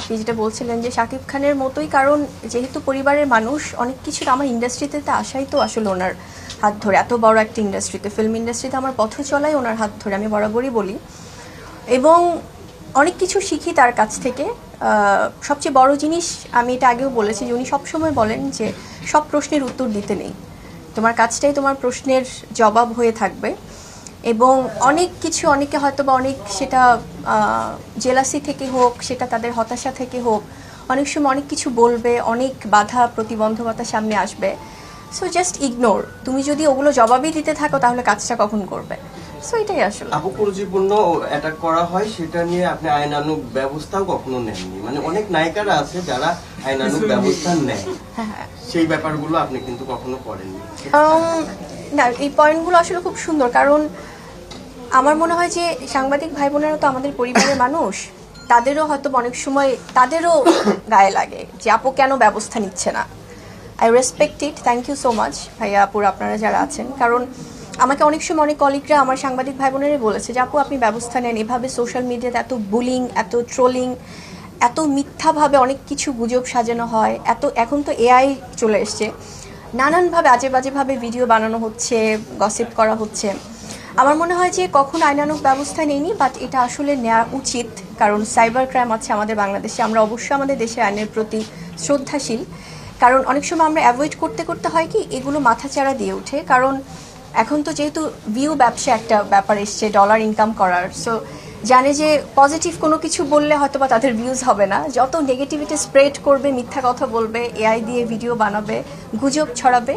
আপনি যেটা বলছিলেন যে শাকিব খানের মতোই, কারণ যেহেতু পরিবারের মানুষ, অনেক কিছু আমার ইন্ডাস্ট্রিতে তো আসাই তো আসলে ওনার হাত ধরে। এত বড় একটা ইন্ডাস্ট্রিতে ফিল্ম ইন্ডাস্ট্রিতে আমার পথ চলাই ওনার হাত ধরে, আমি বরাবরই বলি। এবং অনেক কিছু শিখি তার কাছ থেকে। সবচেয়ে বড় জিনিস আমি এটা আগেও বলেছি যে উনি সবসময় বলেন যে সব প্রশ্নের উত্তর দিতে নেই। তোমার কাজটাই তোমার প্রশ্নের জবাব হয়ে থাকবে। এবং অনেক কিছু অনেকে হয়তো বা অনেক সেটা জেলাসি থেকে হোক সেটা তাদের হতাশা থেকে হোক অনেক সময় অনেক কিছু বলবে অনেক বাধা প্রতিবন্ধকতা সামনে আসবে। সো জাস্ট ইগনোর তুমি যদি ওগুলো জবাবই দিতে থাকো তাহলে কাজটা কখন করবে? সো এটাই আসলে। আপু অ্যাটাক করা হয় সেটা নিয়ে আপনি আইনানুগ ব্যবস্থাও কখনো নেননি। মানে অনেক নায়িকারা আছে যারা আইনানুগ ব্যবস্থা নেয়। হ্যাঁ হ্যাঁ। সেই ব্যাপারগুলো আপনি কিন্তু কখনো করেননি। না এই পয়েন্টগুলো আসলে খুব সুন্দর। কারণ আমার মনে হয় যে সাংবাদিক ভাই বোনেরা তো আমাদের পরিবারের মানুষ, তাদেরও হয়তো অনেক সময় তাদেরও গায়ে লাগে যে আপু কেন ব্যবস্থা নিচ্ছে না। I respect it thank you so much ভাইয়া আপুর আপনারা যারা আছেন। কারণ আমাকে অনেক সময় অনেক কলিগরা আমার সাংবাদিক ভাই বোনেরাই বলেছে যে, আপু, আপনি ব্যবস্থা নেন। এভাবে সোশ্যাল মিডিয়াতে এত বুলিং এত ট্রোলিং এত মিথ্যাভাবে অনেক কিছু গুজব সাজানো হয়, এত এখন তো এআই চলে এসছে। নানানভাবে আজে বাজেভাবে ভিডিও বানানো হচ্ছে গসিপ করা হচ্ছে। আমার মনে হয় যে কখন আইনানুক ব্যবস্থা নেয়নি বাট এটা আসলে নেওয়া উচিত, কারণ সাইবার ক্রাইম আছে আমাদের বাংলাদেশে, আমরা অবশ্যই আমাদের দেশের আইনের প্রতি শ্রদ্ধাশীল। কারণ অনেক সময় আমরা অ্যাভয়েড করতে করতে হয় কি, এগুলো মাথাচাড়া দিয়ে ওঠে, কারণ এখন তো যেহেতু ভিউ ব্যবসা একটা ব্যাপার এসছে ডলার ইনকাম করার সো জানে যে পজিটিভ কোনো কিছু বললে হয়তো বা তাদের ভিউজ হবে না। যত নেগেটিভিটি স্প্রেড করবে, মিথ্যা কথা বলবে এআই দিয়ে ভিডিও বানাবে, গুজব ছড়াবে